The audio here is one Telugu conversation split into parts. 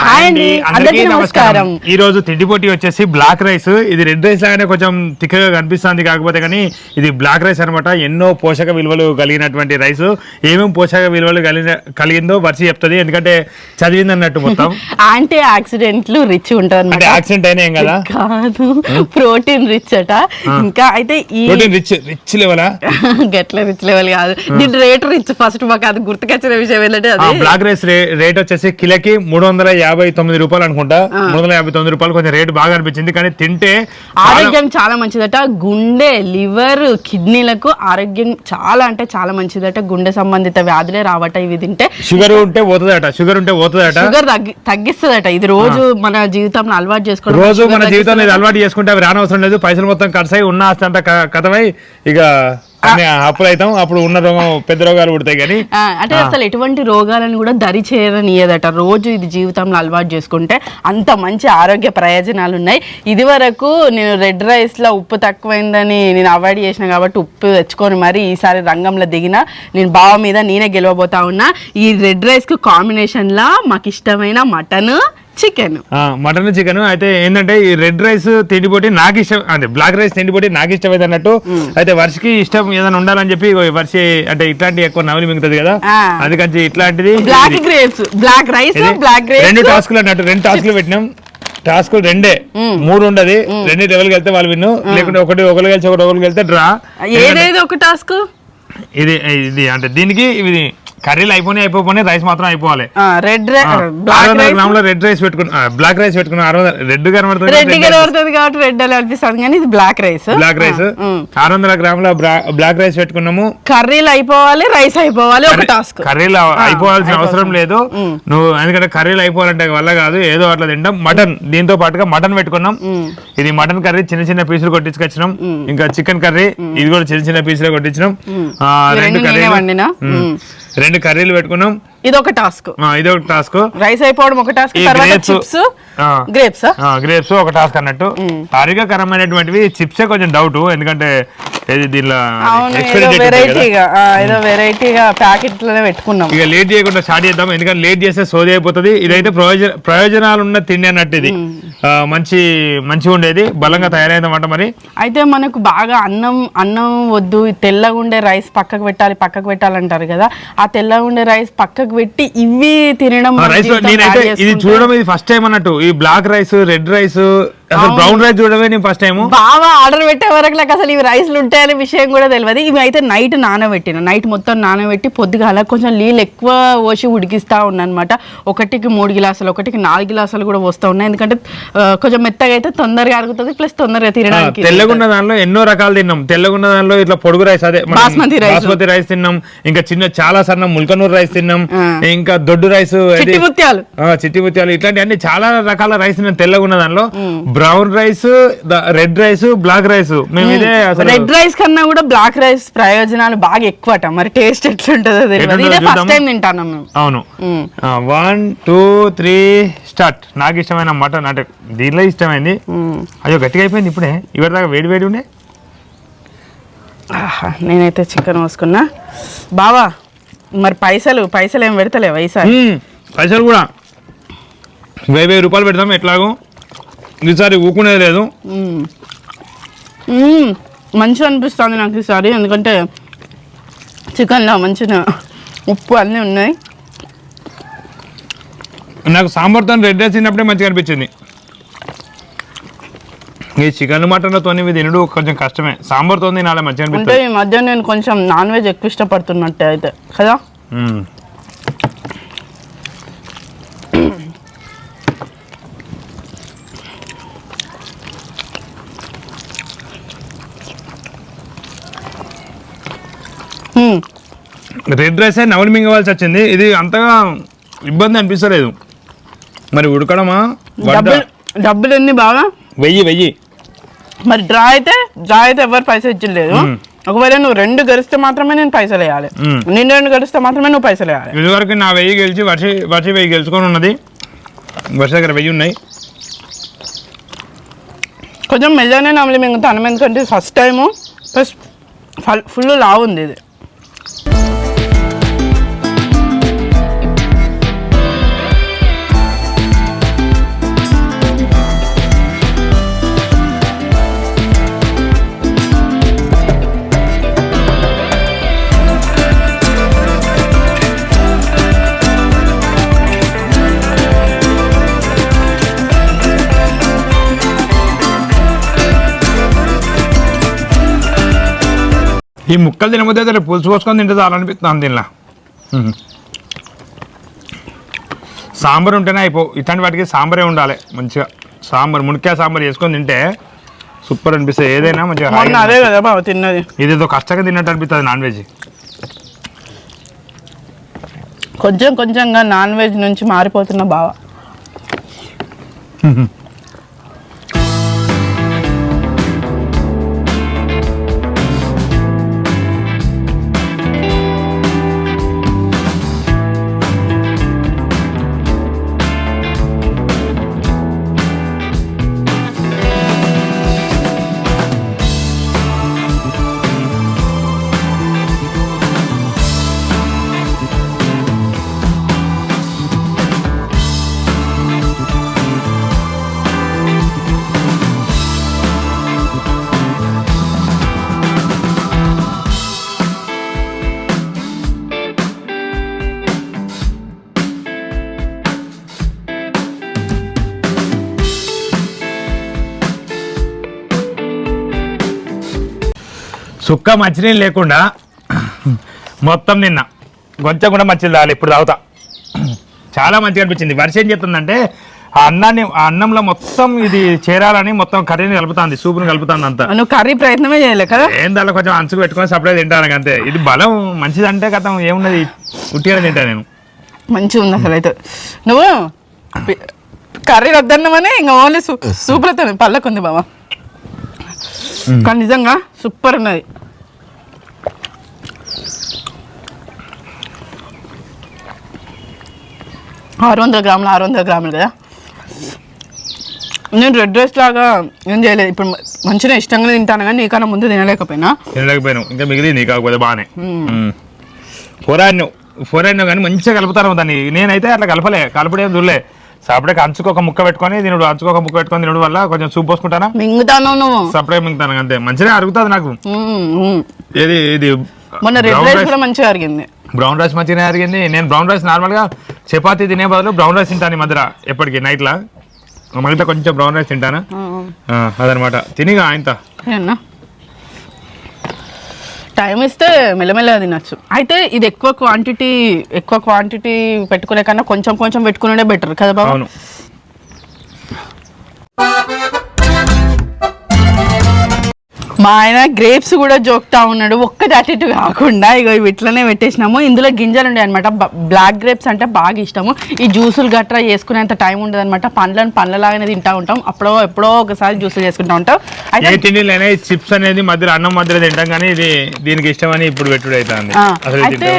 హాయ్ అండి అందరికీ నమస్కారం. ఈ రోజు తిండి వచ్చేసి బ్లాక్ రైస్. ఇది రెడ్ రైస్ లాగానే కొంచెం తిక్కగా కనిపిస్తుంది కాకపోతే కానీ ఇది బ్లాక్ రైస్ అన్నమాట. ఎన్నో పోషక విలువలు కలిగినటువంటి రైస్. ఏమేమి పోషక విలువలు కలిగిన కలిగిందో వర్షి చెప్తుంది. ఎందుకంటే చదివింది అన్నట్టు మొత్తం యాంటీ ఆక్సిడెంట్లు రిచ్ ఉంటుంది అనమాట యాక్సిడెంట్ అయినా ఏం కదా? కాదు ప్రోటీన్ రిచ్ అట. ఇంకా అయితే ఈ ప్రోటీన్ రిచ్ రిచ్ లెవెలా గట్ల రిచ్ లెవెల్ కాదు. దీని రేట్ రిచ్ ఫస్ట్ మాకు అది గుర్తుకొచ్చిన విషయం ఏంటంటే అది బ్లాక్ రైస్ రేట్ వచ్చేసి కిలోకి మూడు వందల యాభై తొమ్మిది రూపాయలు అనుకుంటా. మూడు వందల యాభై తొమ్మిది రూపాయలు కొంచెం రేట్ బాగా అనిపించింది కానీ తింటే ఆరోగ్యం చాలా మంచిదట. గుండె లివర్ కిడ్నీలకు ఆరోగ్యం చాలా అంటే చాలా మంచిదట. గుండె సంబంధిత వ్యాధులే రావట ఇవి తింటే. షుగర్ ఉంటే పోతుందట షుగర్ ఉంటే పోతుందట. షుగర్ తగ్గి తగ్గిస్తుందట. ఇది రోజు మన జీవితంలో అలవాటు చేసుకోవడం రోజు మన జీవితంలో. అలవాటు చేసుకుంటే అవి రానవసరం లేదు. పైసలు మొత్తం ఖర్చు అయి ఉన్న అంతా కథమై ఇక అప్పులు అవుతాం. అప్పుడు ఉన్న రోగం పెద్ద రోగాలు పుడతాయి కానీ అంటే అసలు ఎటువంటి రోగాలను కూడా దరి చేరనియదట. రోజు ఇది జీవితంలో అలవాటు చేసుకుంటే అంత మంచి ఆరోగ్య ప్రయోజనాలు ఉన్నాయి. ఇది వరకు నేను రెడ్ రైస్లో ఉప్పు తక్కువైందని నేను అవాయిడ్ చేసిన కాబట్టి ఉప్పు తెచ్చుకొని మరి ఈసారి రంగంలో దిగిన నేను బావ మీద నేనే గెలవబోతా ఉన్నా. ఈ రెడ్ రైస్కు కాంబినేషన్ లా మాకు ఇష్టమైన మటన్ చికెన్ మటన్ చికెన్ అయితే ఏంటంటే ఈ రెడ్ రైస్ తిండిపోటీ నాకు ఇష్టం అంటే బ్లాక్ రైస్ తిండిపోటీ నాకు ఇష్టమైంది అన్నట్టు అయితే వర్షకి ఇష్టం ఏదైనా ఉండాలని చెప్పి వర్షి అంటే ఇట్లాంటి ఎక్కువ నవలి మిగుతుంది కదా. అందుకని ఇట్లాంటిది black. Grapes black rice black రెండు గ్రేప్స్ టాస్కులు అన్నట్టు రెండు టాస్కులు పెట్టినాం. టాస్క్ రెండే. మూడు ఉండదు. రెండు లెవెల్కి వెళ్తే వాళ్ళు విన్ను. లేకుంటే ఒకటి ఒకరు కలిసి ఒకటి ఒకరికి వెళ్తే డ్రా. ఏదేది ఒక టాస్క్ ఇది ఇది అంటే దీనికి ఇది కర్రీలు అయిపోయినాయి అయిపోయినాయి రైస్ మాత్రం అయిపోవాలి. రెడ్ రైస్ గ్రాముల రెడ్ రైస్ పెట్టుకున్నా బ్లాక్ రైస్ పెట్టుకున్నా ఆరు వందల రెడ్ కనబడుతుంది రెడ్ కనబడుతుంది కాబట్టి రెడ్ అని అనిపిస్తుంది కానీ ఇది బ్లాక్ రైస్ బ్లాక్ రైస్ ఆరు వందల గ్రాముల బ్లాక్ రైస్ పెట్టుకున్నాము. కర్రీలు అయిపోవాలి రైస్ అయిపోవాలి ఒక టాస్క్ కర్రీలు అయిపోవాల్సిన అవసరం లేదు. నువ్వు ఎందుకంటే కర్రీలు అయిపోవాలంటే వల్ల కాదు ఏదో అట్లా తింటాం. మటన్ దీంతో పాటుగా మటన్ పెట్టుకున్నాం. ఇది మటన్ కర్రీ చిన్న చిన్న పీసులు కొట్టించుకొచ్చినాం. ఇంకా చికెన్ కర్రీ ఇది కూడా చిన్న చిన్న పీసులు కొట్టించినాం. ఆ, ఈ రెండు రెండు కర్రీలు పెట్టుకున్నాం. ఇది ఒక టాస్క్. ఇది ఒక టాస్క్. రైస్ అయిపోవడం ఒక టాస్క్ తర్వాత చిప్స్. గ్రేప్స్. గ్రేప్స్ ఒక టాస్క్ అన్నట్టు. ఆరోగ్యకరమైనటువంటివి చిప్సే కొంచెం డౌట్ ఎందుకంటే దీనిలో. వెరైటీగా ఏదో వెరైటీగా ప్యాకెట్లోనే పెట్టుకున్నాం. ఇక లేట్ చేయకుండా స్టార్ట్ చేద్దాం ఎందుకంటే లేట్ చేస్తే సోది అయిపోతుంది. ఇదైతే ప్రయోజన ప్రయోజనాలు ఉన్న తిండి అన్నట్టు ఇది. మంచి మంచిగా ఉండేది బలంగా తయారైందన్నమాట మరి. అయితే మనకు బాగా అన్నం అన్నం వద్దు తెల్లగా ఉండే రైస్ పక్కకు పెట్టాలి పక్కకు పెట్టాలంటారు కదా. ఆ తెల్లగా ఉండే రైస్ పక్కకు పెట్టి ఇవి తినడం రైస్ నేనైతే ఇది చూడడం ఇది ఫస్ట్ టైం అన్నట్టు. ఈ బ్లాక్ రైస్ రెడ్ రైస్ అసలు బ్రౌన్ రైస్ చూడడమే నేను ఫస్ట్ టైం బాగా ఆర్డర్ పెట్టే వరకు నాకు అసలు ఇవి రైస్లు ఉంటాయనే విషయం కూడా తెలియదు ఇవి అయితే నైట్ నానబెట్టిన. నైట్ మొత్తం నానబెట్టి పొద్దుగాల కొంచెం నీళ్ళు ఎక్కువ పోసి ఉడికిస్తా ఉన్నా అనమాట ఒకటికి మూడు గిలాసులు ఒకటికి నాలుగు గిలాసులు కూడా వస్తూ ఉన్నాయి ఎందుకంటే కొంచెం మెత్తగా అయితే తొందరగా అరుగుతుంది ప్లస్ తొందరగా తినడానికి తెల్లగున్న దానిలో ఎన్నో రకాలు తిన్నాం. తెల్లగున్న దానిలో ఇట్లా పొడుగు రైస్ అదే బాస్మతి rice. బాస్మతి రైస్ తిన్నాం. ఇంకా చిన్న చాలా సన్న ముల్కనూరు రైస్ తిన్నాం. ఇంకా దొడ్డు రైస్ చిట్టి ముత్యాలు. చిట్టి ముత్యాలు. ఇట్లాంటి అన్ని చాలా రకాల రైస్ నేను తెల్లగా ఉన్న దానిలో brown rice red rice black rice. మేము ఇదే అసలు రెడ్ రైస్ కన్నా కూడా బ్లాక్ రైస్ ప్రయోజనాలు బాగా ఎక్కువట. మరి టేస్ట్ ఎట్లుంటుందో తెలియదు ఎట్లుంటుందో ఇదే ఫస్ట్ చూద్దాము. టైం తింటాను మేము. అవును. వన్ టూ త్రీ స్టార్ట్ నాకు ఇష్టమైన మటన్ అంటే దీనిలో ఇష్టమైంది. అయ్యో గట్టిగా అయిపోయింది ఇప్పుడే. ఇవరి దాకా వేడి వేడి ఉండే? నేనైతే చికెన్ పోసుకున్నా బావా మరి పైసలు పైసలు ఏం పెడతలేవా ఈసారి. పైసలు కూడా. వెయ్యి వెయ్యి రూపాయలు పెడతాం ఎట్లాగో. ఈసారి ఊకునేది లేదు. మంచిగా అనిపిస్తుంది నాకు ఈసారి ఎందుకంటే చికెన్లో మంచిగా ఉప్పు అన్నీ ఉన్నాయి. నాకు సాంబార్తో రెడ్ రైస్ తిన్నప్పుడే మంచిగా అనిపించింది. ఈ చికెన్ మటన్లతో ఇవి తినడు కొంచెం కష్టమే. సాంబార్తో తినాలి మంచిగా అంటే అనిపిస్తుంది. ఈ మధ్య నేను కొంచెం నాన్ వెజ్ ఎక్కువ ఇష్టపడుతున్నట్టే అయితే కదా? రెడ్ రైస్ నవలి మింగవలసి వచ్చింది. ఇది అంతగా ఇబ్బంది అనిపిస్తలేదు. మరి ఉడకడమా? డబ్బులు డబ్బులు ఎన్ని బాగా వెయ్యి వెయ్యి. మరి డ్రా అయితే డ్రా అయితే ఎవరు పైసలు ఇచ్చలేదు ఒకవేళ నువ్వు రెండు గరిస్తే మాత్రమే నేను పైసలు వేయాలి. నేను రెండు గరిస్తే మాత్రమే నువ్వు పైసలు వేయాలి. ఇదివరకు నా వెయ్యి గెలిచి వర్ష వర్ష వెయ్యి గెలుచుకొని ఉన్నది. వర్ష దగ్గర వెయ్యి ఉన్నాయి. కొంచెం మెల్లగానే నమ్మలి మింగుతాను ఎందుకంటే ఫస్ట్ టైము ప్లస్ ఫుల్ లావు ఉంది ఇది. ఈ ముక్కలు తినబోతే అయితే పులుసు పోసుకొని తింటే చాలా అనిపిస్తుంది దీనిలో. సాంబార్ ఉంటేనే అయిపో ఇట్లాంటి వాటికి సాంబారే ఉండాలి మంచిగా. సాంబార్ మునక్కాయ సాంబార్ చేసుకొని తింటే సూపర్ అనిపిస్తుంది. ఏదైనా మంచిగా అదే కదా బావ తిన్నది. ఇదేదో కష్టంగా తిన్నట్టు అనిపిస్తుంది నాన్ వెజ్. కొంచెం కొంచెంగా నాన్ వెజ్ నుంచి మారిపోతున్న బావ. సుక్క మచ్చినీళ్ళు లేకుండా మొత్తం నిన్న కొంచెం కూడా మచ్చిలు తాగాలి ఇప్పుడు తాగుతా. చాలా మంచిగా అనిపించింది. వర్షం ఏం చెప్తుందంటే ఆ అన్నాన్ని ఆ అన్నంలో మొత్తం ఇది చేరాలని మొత్తం కర్రీని కలుపుతుంది సూపుని కలుపుతుంది అంతా. నువ్వు కర్రీ ప్రయత్నమే చేయలే కదా? ఏం దాంట్లో కొంచెం అంచుకు పెట్టుకొని సప్లై తింటాను అంతే. ఇది బలం మంచిదంటే కథం ఏమున్నది? ఉట్టిగా తింటా నేను. మంచిగా ఉంది అసలు అయితే నువ్వు కర్రీ వద్దన్నామని ఇంకా ఓన్లీ సూ సూపర్ అవుతుంది పళ్ళకు ఉంది బావ. కానీ నిజంగా సూపర్ ఉన్నది. ఆరు వందల గ్రాములు ఆరు వందల గ్రాములు కదా? నేను రెడ్ రైస్ లాగా ఏం చేయలేదు. ఇప్పుడు మంచిగా ఇష్టంగా తింటాను కానీ నీకన్నా ముందు తినలేకపోయినా? తినలేకపోయాను. ఇంకా మిగిలింది కాకపోతే బాగానే. ఫోరాన్ను ఫోరాన్ను కానీ మంచిగా కలుపుతాను దాన్ని. నేనైతే అట్లా కలపలే. కలపడే చూడలే. సపరేట్ అంచుకు ఒక ముక్క పెట్టుకొని తినడు అంచుకు ఒక ముక్క పెట్టుకొని తినడం వల్ల కొంచెం సూప్ పోసుకుంటానా? మింగుతాను నువ్వు. సపరేట్ మింగుతాను అంతే. మంచిగా అరుగుతుంది నాకు. ఏది ఇది మొన్న రెడ్ బ్రౌన్ రైస్ కూడా మంచిగా అరిగింది. బ్రౌన్ రైస్ మంచిగానే అరిగింది. నేను బ్రౌన్ రైస్ నార్మల్గా చపాతీ తినే బదులు బ్రౌన్ రైస్ తింటాను ఈ మధ్య ఎప్పటికీ నైట్లో మిగతా కొంచెం బ్రౌన్ రైస్ తింటాను? ఆ, అదనమాట. తినిగా ఆయనతో టైం ఇస్తే మెల్లమెల్లగా తినచ్చు. అయితే ఇది ఎక్కువ క్వాంటిటీ ఎక్కువ క్వాంటిటీ పెట్టుకునే కన్నా కొంచెం కొంచెం పెట్టుకునే బెటర్ కదా బాబు? మా ఆయన గ్రేప్స్ కూడా జోక్తా ఉన్నాడు. ఒక్కటి అటు ఇటు కాకుండా. ఇగో ఇవి ఇట్లనే పెట్టేసినాము. ఇందులో గింజలు ఉండే అనమాట బ్లాక్ గ్రేప్స్ అంటే బాగా ఇష్టము. ఈ జ్యూసులు గట్రా చేసుకునేంత టైం ఉండదు అనమాట పండ్లను పండ్లలాగానే తింటా ఉంటాం. అప్పుడో ఎప్పుడో ఒకసారి జ్యూసులు చేసుకుంటా ఉంటాం. అయితే తిండిలైనా చిప్స్ అనేది మధ్యలో అన్నం మధ్యలో తింటాం కానీ ఇది దీనికి ఇష్టమని ఇప్పుడు పెట్టుడు అవుతుంది అయితే,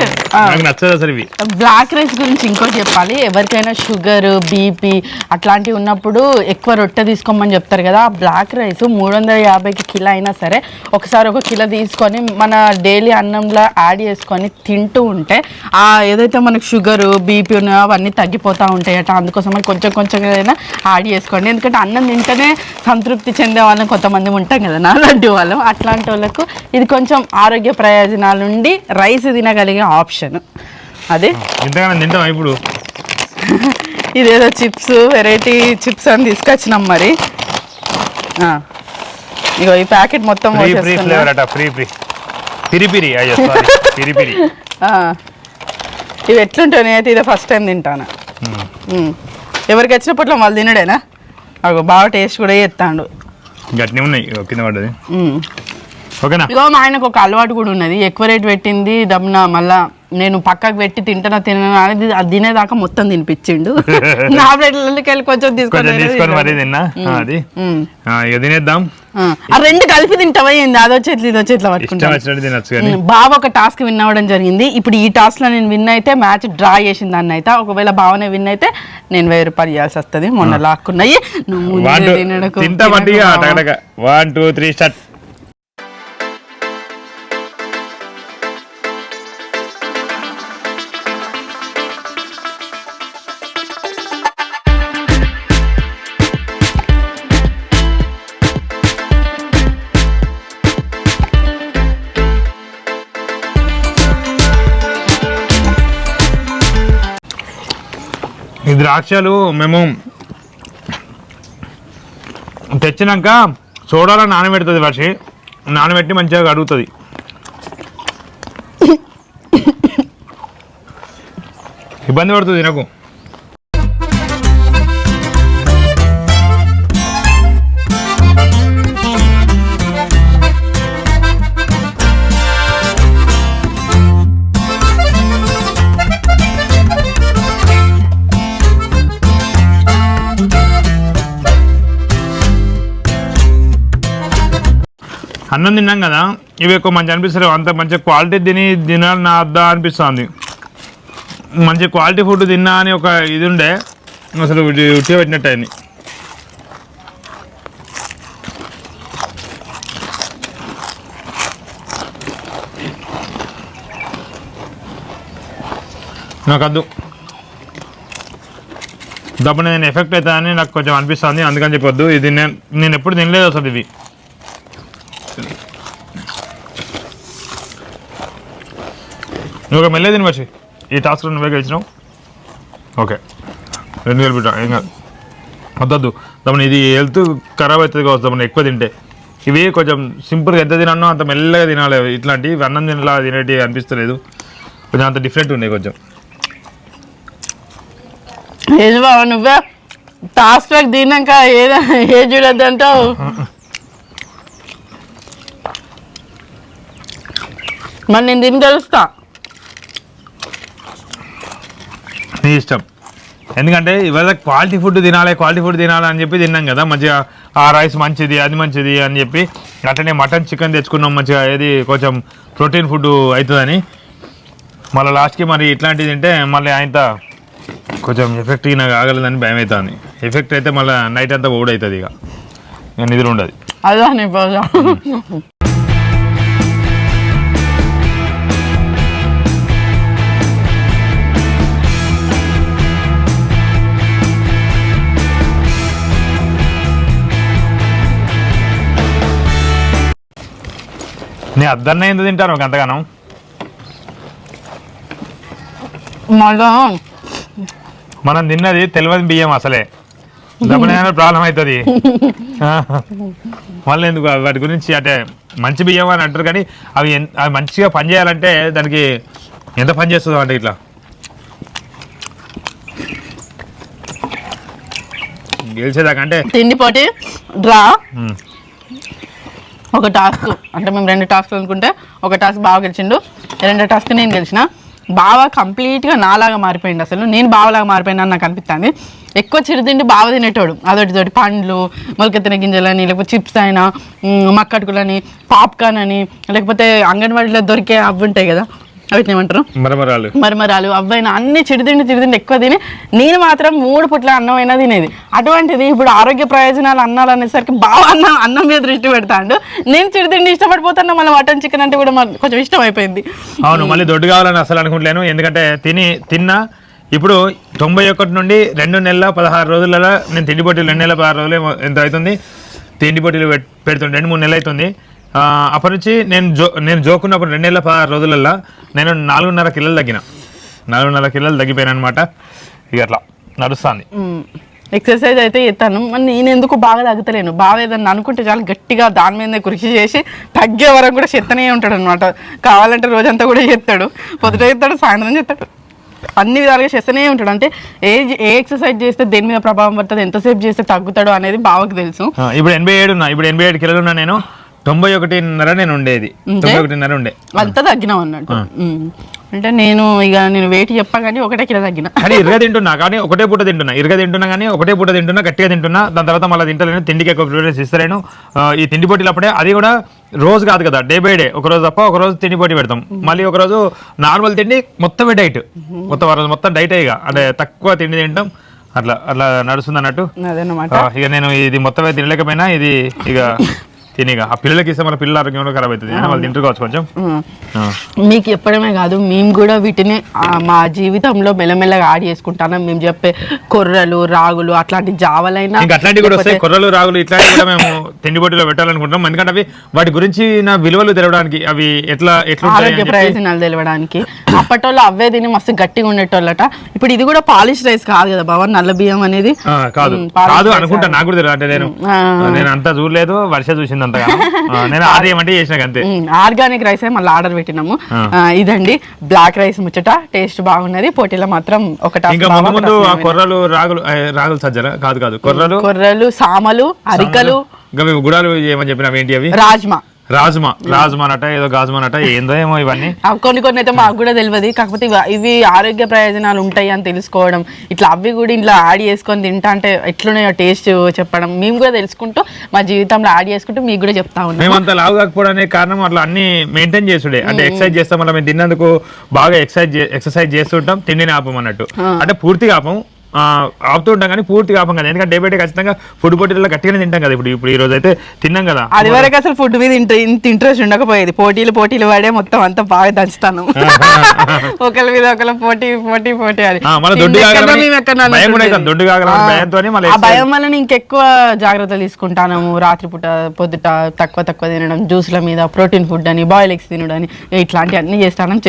నచ్చదు అసలు ఇవి. బ్లాక్ రైస్ గురించి ఇంకోటి చెప్పాలి. ఎవరికైనా షుగర్ బీపీ అట్లాంటివి ఉన్నప్పుడు ఎక్కువ రొట్టె తీసుకోమని చెప్తారు కదా. ఆ బ్లాక్ రైస్ మూడు వందల యాభైకి కిలో అయినా సరే ఒకసారి ఒక కిలో తీసుకొని మన డైలీ అన్నంలో యాడ్ చేసుకొని తింటూ ఉంటే ఆ ఏదైతే మనకు షుగర్ బీపీ ఉన్నాయో అవన్నీ తగ్గిపోతూ ఉంటాయట. అందుకోసం కొంచెం కొంచెం అయినా యాడ్ చేసుకోండి. ఎందుకంటే అన్నం తింటేనే సంతృప్తి చెందే వాళ్ళం కొంతమంది ఉంటాం కదా నాలాంటి వాళ్ళం. అట్లాంటి వాళ్ళకు ఇది కొంచెం ఆరోగ్య ప్రయోజనాల నుండి రైస్ తినగలిగే ఆప్షన్. అదే? ఇంతగానో తింటాం ఇప్పుడు? ఇదేదో చిప్స్ వెరైటీ చిప్స్ అని తీసుకొచ్చినాం మరి. ఇగో ఈ ప్యాకెట్ మొత్తం ఫ్రీ ఫ్రీ. ఫ్లేవర్ అట ఫ్రీ ఫ్రీ. పిరి పిరి అయ్యో సారీ పిరి పిరి. ఆ. ఇవి ఎట్లుంటాయి? నేనైతే ఇదే ఫస్ట్ టైం తింటాను. ఉమ్. ఎవరికి వచ్చినప్పట్లో వాళ్ళు తినడేనా? అగో బాగా టేస్ట్ కూడా చేస్తాడు. గట్టినే ఉన్నాయి కింద పడ్డది. ఓకేనా? ఇగో మా ఆయనకు ఒక అలవాటు కూడా ఉన్నది. ఎక్కువ రేట్ పెట్టింది దమ్న మళ్ళా నేను పక్కకు పెట్టి తింటానా తిననా అనేది అది తినేదాకా మొత్తం తినిపించిండు. నా ప్లేట్లకి వెళ్ళి కొంచెం తీసుకొని తీసుకొని మరీ తిన్నా? అది? ఇక తినేద్దాం. ఆ రెండు కలిపి తింటావా ఏంది? అది వచ్చి ఇట్లా ఇది వచ్చి ఇట్లా ఇష్టం పట్టుకుంటా వచ్చినట్టు తినచ్చు కానీ. బావ ఒక టాస్క్ విన్ అవ్వడం జరిగింది. ఇప్పుడు ఈ టాస్క్లో నేను విన్ అయితే మ్యాచ్ డ్రా చేసిన దాన్ని అయితే ఒకవేళ బావనే విన్ అయితే నేను వెయ్యి రూపాయలు ఇవ్వాల్సి వస్తుంది. మొన్న లాక్కున్నాయి. నువ్వు తినడకు, వన్ టూ త్రీ స్టార్ట్ ద్రాక్షలు మేము తెచ్చినాక సోడాలో నానబెడుతుంది వర్షి. నానబెట్టి మంచిగా కడుగుతుంది. ఇబ్బంది పడుతుంది నాకు అన్నం తిన్నాం కదా ఇవి ఎక్కువ మంచి అనిపిస్తారు అంత మంచి క్వాలిటీ తిని తినాలి నా అద్దా అనిపిస్తుంది. మంచి క్వాలిటీ ఫుడ్ తిన్నా అని ఒక ఇది ఉండే అసలు ఉట్టి పెట్టినట్టు అయింది. నాకు వద్దు దప్పుడు నేను ఎఫెక్ట్ అవుతానని నాకు కొంచెం అనిపిస్తుంది అందుకని చెప్పొద్దు. ఇది నేను నేను ఎప్పుడు తినలేదు అసలు ఇది నువ్వు ఒక మెల్లే ఈ టాస్క్ నువ్వే గెలిచినావు. ఓకే. రెండు వేలు బిడ్డ ఏం కాదు. వద్దొద్దు. తమను ఇది హెల్త్ ఖరాబ్ అవుతుంది కావచ్చు తమను ఎక్కువ తింటే. ఇవి కొంచెం సింపుల్గా ఎంత తినన్నో అంత మెల్లగా తినాలి. ఇట్లాంటివి అన్నం తినలా తినేటివి అనిపిస్తలేదు. కొంచెం అంత డిఫరెంట్ ఉన్నాయి కొంచెం. ఏది బాబా నువ్వే టాస్క్ బ్యాక్ తిన్నాక ఏదో ఏ చూడద్దు అంటావు. మరి నేను తిని తెలుస్తా. నీ ఇష్టం. ఎందుకంటే ఇవాళ క్వాలిటీ ఫుడ్ తినాలి క్వాలిటీ ఫుడ్ తినాలి అని చెప్పి తిన్నాం కదా మంచిగా ఆ రైస్ మంచిది అది మంచిది అని చెప్పి అట్లనే మటన్ చికెన్ తెచ్చుకున్నాం మంచిగా ఏది కొంచెం ప్రోటీన్ ఫుడ్ అవుతుందని మళ్ళీ లాస్ట్కి మరి ఇట్లాంటివి తింటే మళ్ళీ ఆయన కొంచెం ఎఫెక్ట్ నాకు ఆగలేదని భయం అవుతుంది ఎఫెక్ట్ అయితే మళ్ళీ నైట్ అంతా ఓడవుతుంది ఇక. ఇక నిద్ర ఉండదు. అదే నీ బాగా నీ అద్దన్న ఎందుకు తింటాను ఒక అంతగానం? మళ్ళా? మనం తిన్నది తెలియని బియ్యం అసలే. దమ్మనైనా ప్రాబ్లం అవుతుంది. మళ్ళీ ఎందుకు? వాటి గురించి అంటే మంచి బియ్యం అని అంటారు కానీ అవి అవి మంచిగా పనిచేయాలంటే దానికి ఎంత పని చేస్తుందో అంటే ఇట్లా. గెలిచేదాకంటే తిండి పోటీ? డ్రా? ఒక టాస్క్. అంటే మేము రెండు టాస్క్ అనుకుంటే ఒక టాస్క్ బాగా గెలిచిండు. రెండో టాస్క్ నేను గెలిచిన. బాగా కంప్లీట్గా నాలాగా మారిపోయింది అసలు. నేను బావలాగా మారిపోయినా నాకు అనిపిస్తుంది ఎక్కువ చిరుతిండి బాగా తినేటోడు. అదొటి తోటి పండ్లు మొలకెత్తిన గింజలని లేకపోతే చిప్స్ అయినా మక్కడుకులని మక్కటుకులని పాప్కార్న్ అని లేకపోతే అంగన్వాడీలో దొరికే అవి ఉంటాయి కదా. వీటిని ఏమంటారు మరమరాలు. మరమరాలు. అవైనా అన్ని చిరుతిండి చిరుతిండి ఎక్కువ తిని నేను మాత్రం మూడు పుట్ల అన్నం అయినా తినేది. అటువంటిది ఇప్పుడు ఆరోగ్య ప్రయోజనాలు అన్నాలు అనేసరికి బాగా అన్నం అన్నం మీద దృష్టి పెడతాడు. నేను చిరుతిండి ఇష్టపడిపోతున్నా మళ్ళీ మటన్ చికెన్ అంటే కూడా కొంచెం ఇష్టం అయిపోయింది. అవును మళ్ళీ దొడ్డు కావాలని అసలు అనుకుంటలేను. ఎందుకంటే తిని తిన్నా ఇప్పుడు తొంభై ఒకటి నుండి రెండు నెలల పదహారు రోజులలో నేను తిండి పొట్టీలు రెండు నెలల పదహారు రోజులు ఎంత అవుతుంది తిండి పొట్టీలు పెట్- పెడుతుంది రెండు మూడు నెలలు అవుతుంది అప్పటి నుంచి నేను జో నేను జోకున్నప్పుడు రెండు నెలల పదహారు రోజులలో నేను నాలుగున్నర కిలోలు తగ్గిన. నాలుగున్నర కిలోలు తగ్గిపోయాను అనమాట ఇక అట్లా నడుస్తుంది. ఎక్సర్సైజ్ అయితే చేస్తాను. మరి నేను ఎందుకు బాగా తగ్గుతలేను? బాగా ఏదన్నా అనుకుంటే చాలా గట్టిగా దాని మీదే కృషి చేసి తగ్గే వరకు కూడా చెత్తనే ఉంటాడు అనమాట కావాలంటే రోజంతా కూడా చేస్తాడు. పొద్దుట చేస్తాడు సాయంత్రం చేస్తాడు. అన్ని విధాలుగా చేస్తూనే ఉంటాడు. అంటే ఏ ఏ ఎక్సర్సైజ్ చేస్తే దేని మీద ప్రభావం పడుతుంది ఎంతసేపు చేస్తే తగ్గుతాడు అనేది బావకు తెలుసు. ఇప్పుడు ఎనభై ఏడు ఉన్నా. ఇప్పుడు ఎనభై ఏడు కిలోలు ఉన్నా నేను. తొంభై ఒకటిన్నర నేను ఉండేది తొంభై ఒకటిన్నర ఉండే. అంతా తగ్గినాం అన్నట్టు. అంటే నేను ఇక నేను వెయిట్ చెప్పగానే ఒకటే కిలో తగ్గిన. కానీ ఇరగా తింటున్నా కానీ ఒకటే పూట తింటున్నా. ఇరగా తింటున్నా కానీ ఒకటే పూట తింటున్నా గట్టిగా తింటున్నా. దాని తర్వాత మళ్ళీ తింటలేను తిండికి ఎక్కువ ప్రిఫరెన్స్ ఇస్తలేను. ఈ తిండి పోటీలు అప్పుడే అది కూడా రోజు కాదు కదా డే బై డే. ఒక రోజు తప్ప ఒక రోజు తిండి పోటీ పెడతాం. మళ్ళీ ఒక రోజు నార్మల్ తిండి మొత్తం డైట్. మొత్తం మొత్తం డైట్ ఇక అంటే తక్కువ తిండి తింటాం. అట్లా అట్లా నడుస్తుంది అన్నట్టు. ఇక నేను ఇది మొత్తం తినలేకపోయినా ఇది ఇక తినిక ఆ పిల్లలకి ఇస్తే మన పిల్లల ఆరోగ్యం కూడా ఖరాబ్ అవుతుంది. వాళ్ళు తింటారు కావచ్చు కొంచెం. మీకు చెప్పడమే కాదు మేము కూడా వీటిని మా జీవితంలో మెల్లమెల్లగా యాడ్ చేసుకుంటాను. మేము చెప్పే కొర్రలు రాగులు అట్లాంటి జావలైనా ఇంకా అట్లాంటివి కూడా వస్తాయి. కొర్రలు రాగులు ఇట్లాంటివి కూడా మేము తిండి పొట్టిలో పెట్టాలనుకుంటున్నాం. ఎందుకంటే అవి వాటి గురించి నా విలువలు తెలవడానికి అవి ఎట్లా ఎట్లా ఆరోగ్య ప్రయోజనాలు తెలియడానికి అప్పటోళ్ళు అవే తిని మస్తు గట్టిగా ఉండేటోళ్ళట. ఇప్పుడు ఇది కూడా పాలిష్ రైస్ కాదు కదా బాబా నల్ల బియ్యం అనేది? కాదు. కాదు అనుకుంటా నాకు కూడా తెలియదు అంటే నేను. నేను అంతా చూడలేదు. వర్ష చూసింది ఉంది అంతగా నేను ఆర్డర్ ఏమంటే చేసిన అంతే ఆర్గానిక్ రైస్ మళ్ళీ ఆర్డర్ పెట్టినాము. ఇదండి బ్లాక్ రైస్ ముచ్చట. టేస్ట్ బాగున్నది. పోటీలో మాత్రం ఒక ఇంకా ముందు ఆ. కొర్రలు రాగులు రాగులు సజ్జల? కాదు కాదు. కొర్రలు? కొర్రలు సామలు అరికలు. ఇంకా మేము గుడాలు ఏమని చెప్పినావు? ఏంటి అవి? రాజ్మా. రాజుమా రాజుమా అట ఏదో గాజుమా అట ఏందో ఏమో ఇవన్నీ. కొన్ని కొన్ని అయితే మాకు కూడా తెలియదు కాకపోతే ఇవి- ఇవి ఆరోగ్య ప్రయోజనాలు ఉంటాయి అని తెలుసుకోవడం. ఇట్లా అవి కూడా ఇంట్లో యాడ్ చేసుకొని తింటా అంటే ఎట్లున్నాయో టేస్ట్ చెప్పడం. మేము కూడా తెలుసుకుంటూ మా జీవితంలో యాడ్ చేసుకుంటూ మీకు కూడా చెప్తా ఉన్నాం మేమంత లావు కాకపోవడానికి కారణం అట్లా అన్ని మెయింటైన్ చేసుడే. అంటే ఎక్సర్సైజ్ చేస్తాం మళ్ళీ మేము తిన్నందుకు బాగా ఎక్సర్సైజ్ ఎక్సర్సైజ్ చేస్తుంటాం తిండిని ఆపం అన్నట్టు అంటే పూర్తిగా ఆపం. ఆపుతూ ఉంటాం కానీ పూర్తిగా ఆపం కదా. ఎందుకంటే డే బై డే ఖచ్చితంగా ఫుడ్ పోటీలలో గట్టిగానే తింటాం కదా. ఇప్పుడు ఇప్పుడు ఈ రోజు అయితే తిన్నాం కదా. అది వరకు అసలు ఫుడ్ మీద ఇంత ఇంట్రెస్ట్ ఉండకపోయేది. పోటీలు పోటీలు పడే మొత్తం అంతా బాగా దంచుతాను. ఒకరి మీద ఒకరి పోటీ పోటీ పోటీ అది. భయం వల్ల ఇంకెక్కువ జాగ్రత్తలు తీసుకుంటాను రాత్రిపూట పొద్దుట తక్కువ తక్కువ తినడం జ్యూస్ల మీద ప్రోటీన్ ఫుడ్ అని బాయిల్ ఎగ్స్ తినడం అని ఇట్లాంటి అన్ని చేస్తాను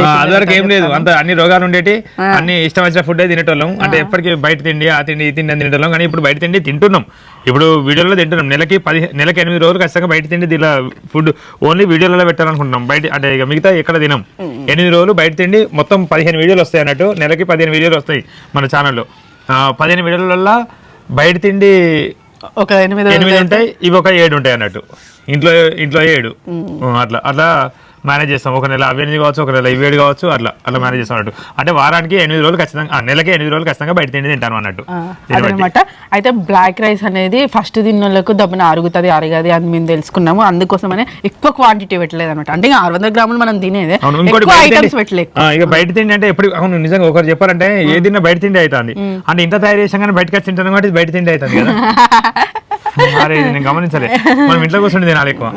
ఏం లేదు. అంత అన్ని రోగాలు ఉండేటి అన్ని ఇష్టం వచ్చిన ఫుడ్ తినేటోళ్ళం. అంటే ఎప్పటికీ బయట తిండి ఆ తిండి ఈ తిండి అని కానీ ఇప్పుడు బయట తిండి తింటున్నాం. ఇప్పుడు వీడియోలో తింటున్నాం. నెలకి పది నెలకి ఎనిమిది రోజులు ఖచ్చితంగా బయట తిండి ఇలా ఫుడ్ ఓన్లీ వీడియోలలో పెట్టాలనుకుంటున్నాం. బయట అంటే ఇక మిగతా ఎక్కడ తినం. ఎనిమిది రోజులు బయట తిండి మొత్తం పదిహేను వీడియోలు వస్తాయి అన్నట్టు. నెలకి పదిహేను వీడియోలు వస్తాయి మన ఛానల్లో పదిహేను వీడియోలలో బయట తిండి ఒక ఎనిమిది ఎనిమిది ఉంటాయి. ఇవి ఒక ఏడు ఉంటాయి అన్నట్టు. ఇంట్లో ఇంట్లో ఏడు. అట్లా. అట్లా మేనేజ్ చేస్తాం. ఒక నెల అవి ఎనిమిది కావచ్చు ఒక నెల ఇవి ఏడు కావచ్చు అట్లా అట్లా మేనేజ్ చేస్తాం అన్నట్టు. అంటే వారానికి ఎనిమిది రోజులు ఖచ్చితంగా నెలకి ఎనిమిది రోజులు ఖచ్చితంగా బయట తిండి తింటాను అన్నట్టు. అదనమాట. అయితే బ్లాక్ రైస్ అనేది ఫస్ట్ తిన్నోళ్ళకు దబ్బున అరుగుతుంది అరగది అని మేము తెలుసుకున్నాము. అందుకోసమనే ఎక్కువ క్వాంటిటీ పెట్టలేదు అనమాట అంటే ఇంకా ఆరు వందల గ్రాములు మనం తినేదే ఐటమ్స్ పెట్టలేదు. ఇక బయట తిండి అంటే ఎప్పుడు అవును నిజంగా ఒకరు చెప్పారంటే ఏ తిన్నా బయట తిండి అవుతుంది. అంటే ఇంత తయారు చేసాం కానీ బయటకి వచ్చి తింటాను కాబట్టి బయట తిండి అవుతుంది కదా. నేను గమనించలే. మనం ఇంట్లో కూర్చొని తినాలి ఎక్కువ.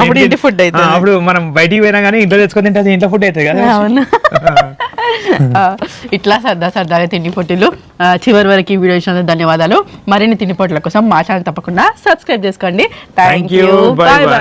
అప్పుడు ఇంటి ఆ, అవుతుంది. అప్పుడు మనం బయటికి పోయినా కానీ ఇంట్లో తెచ్చుకొని తింటే ఇంట్లో ఫుడ్ అవుతుంది కదా. అవును. ఇట్లా సరదా సరదాగా తిండి పొట్టిలు. చివరి వరకు ఈ వీడియో ఇచ్చినందుకు ధన్యవాదాలు. మరిన్ని తిండి పొట్ల కోసం మా ఛానల్ తప్పకుండా సబ్స్క్రైబ్ చేసుకోండి. థ్యాంక్. యూ. బాయ్